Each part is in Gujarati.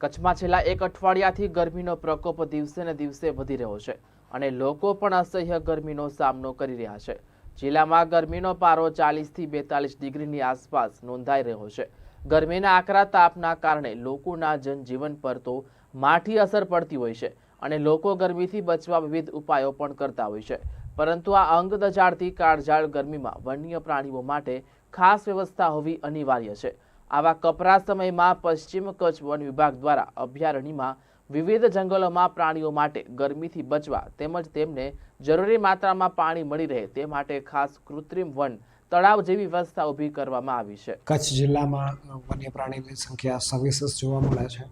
કચ્છમાં છેલ્લા એક અઠવાડિયાથી ગરમીનો પ્રકોપ દિવસે ને દિવસે વધી રહ્યો છે અને લોકો પણ અસહ્ય ગરમીનો સામનો કરી રહ્યા છે. જિલ્લામાં ગરમીનો પારો ચાલીસથી બેતાલીસ ડિગ્રીની આસપાસ નોંધાઈ રહ્યો છે. ગરમીના આકરા તાપના કારણે લોકોના જનજીવન પર તો માઠી અસર પડતી હોય છે અને લોકો ગરમીથી બચવા વિવિધ ઉપાયો પણ કરતા હોય છે. પરંતુ આ અંગ દજાડતી કાળઝાળ ગરમીમાં વન્ય પ્રાણીઓ માટે ખાસ વ્યવસ્થા હોવી અનિવાર્ય છે. આવા કપરા સમયમાં પશ્ચિમ કચ્છ વન વિભાગ દ્વારા અભયારણ્યમાં વિવિધ જંગલોમાં પ્રાણીઓ માટે ગરમીથી બચવા તેમજ તેમને જરૂરી માત્રામાં પાણી મળી રહે તે માટે ખાસ કૃત્રિમ વન તળાવ જેવી વ્યવસ્થા ઊભી કરવામાં આવી છે. કચ્છ જિલ્લામાં વન્ય પ્રાણીની સંખ્યા સવિશેષ જોવા મળે છે.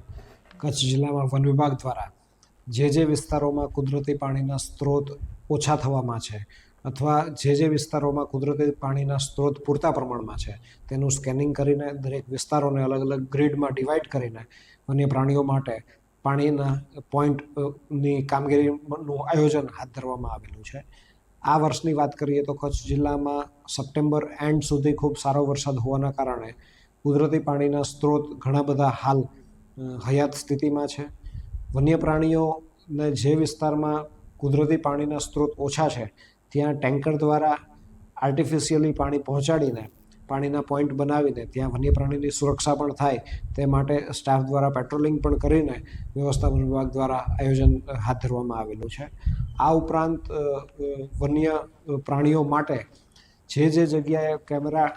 કચ્છ જિલ્લામાં વન વિભાગ દ્વારા જે જે વિસ્તારોમાં કુદરતી પાણીના સ્ત્રોત ઓછા થવામાં છે અથવા જે જે વિસ્તારોમાં કુદરતી પાણીના સ્ત્રોત પૂરતા પ્રમાણમાં છે, તેનું સ્કેનિંગ કરીને દરેક વિસ્તારોને અલગ અલગ ગ્રીડમાં ડિવાઈડ કરીને વન્ય પ્રાણીઓ માટે પાણીના પોઈન્ટની કામગીરીનું આયોજન હાથ ધરવામાં આવેલું છે. આ વર્ષની વાત કરીએ તો કચ્છ જિલ્લામાં સપ્ટેમ્બર એન્ડ સુધી ખૂબ સારો વરસાદ હોવાના કારણે કુદરતી પાણીના સ્ત્રોત ઘણા બધા હાલ હયાત સ્થિતિમાં છે. વન્ય પ્રાણીઓને જે વિસ્તારમાં કુદરતી પાણીના સ્ત્રોત ઓછા છે ત્યાં ટેન્કર દ્વારા આર્ટિફિશિયલી પાણી પહોંચાડીને, પાણીના પોઈન્ટ બનાવીને, ત્યાં વન્ય પ્રાણીની સુરક્ષા પણ થાય, તે માટે સ્ટાફ દ્વારા પેટ્રોલિંગ પણ કરીને વ્યવસ્થાપન વિભાગ દ્વારા આયોજન હાથ ધરવામાં આવેલું છે. આ ઉપરાંત વન્ય પ્રાણીઓ માટે જે જે જગ્યાએ કેમેરા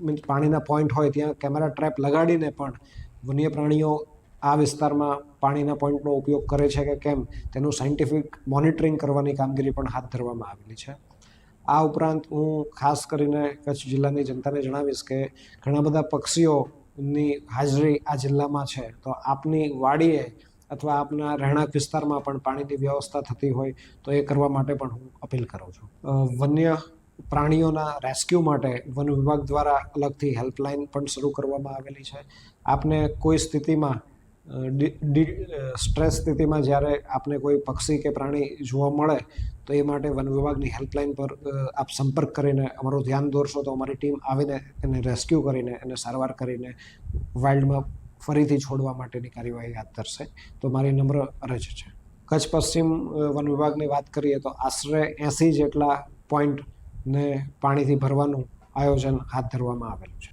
મીન્સ પાણીના પોઈન્ટ હોય ત્યાં કેમેરા ટ્રેપ લગાડીને પણ વન્ય પ્રાણીઓ આ વિસ્તારમાં પાણીના પોઈન્ટનો ઉપયોગ કરે છે કે કેમ, તેનું સાયન્ટિફિક મોનિટરિંગ કરવાની કામગીરી પણ હાથ ધરવામાં આવેલી છે. આ ઉપરાંત હું ખાસ કરીને કચ્છ જિલ્લાની જનતાને જણાવીશ કે ઘણા બધા પક્ષીઓની હાજરી આ જિલ્લામાં છે. તો આપની વાડીએ અથવા આપના રહેણાંક વિસ્તારમાં પણ પાણીની વ્યવસ્થા થતી હોય તો એ કરવા માટે પણ હું અપીલ કરું છું. વન્ય પ્રાણીઓના રેસ્ક્યુ માટે વન વિભાગ દ્વારા અલગથી હેલ્પલાઇન પણ શરૂ કરવામાં આવેલી છે. આપને કોઈ સ્થિતિમાં સ્ટ્રેસ સ્થિતિમાં જ્યારે આપને કોઈ પક્ષી કે પ્રાણી જોવા મળે, તો એ માટે વન વિભાગની હેલ્પલાઇન પર આપ સંપર્ક કરીને અમારું ધ્યાન દોરશો તો અમારી ટીમ આવીને એને રેસ્ક્યુ કરીને, એને સારવાર કરીને વાઇલ્ડમાં ફરીથી છોડવા માટેની કાર્યવાહી હાથ ધરશે. તો મારી નમ્ર અરજ છે. કચ્છ પશ્ચિમ વન વિભાગની વાત કરીએ તો આશરે એંસી જેટલા પોઈન્ટને પાણીથી ભરવાનું આયોજન હાથ ધરવામાં આવેલું છે.